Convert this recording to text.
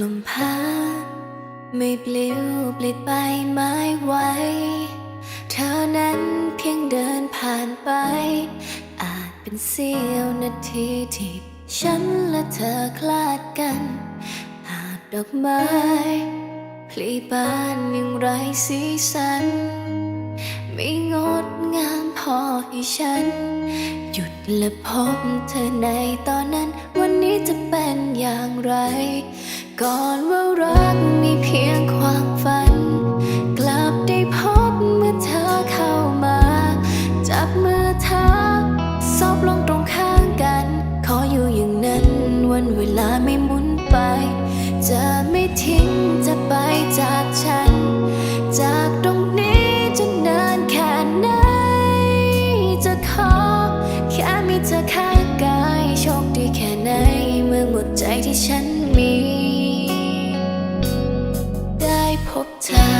ลมพัดไม่ปลิวปลิดไปไม้ไหวเธอนั้นเพียงเดินผ่านไป อาจเป็นเสี้ยวนาทีที่ฉันและเธอคลาดกัน หากดอกไม้พลีบานอย่างไรสีสัน ไม่งดงามพอให้ฉัน หยุดและพบเธอในตอนนั้น วันนี้จะเป็นอย่างไร ก่อนว่ารักมีเพียงความฝัน กลับได้พบเมื่อเธอเข้ามา จับมือเธอซบลงตรงข้างกัน ขออยู่อย่างนั้น วันเวลาไม่หมุนไป จะไม่ทิ้งจะไปจากฉัน จากตรงนี้จะนานแค่ไหน จะขอแค่มีเธอข้างกายโชคดีแค่ไหน เมื่อหมดใจที่ฉันมี พบเธอ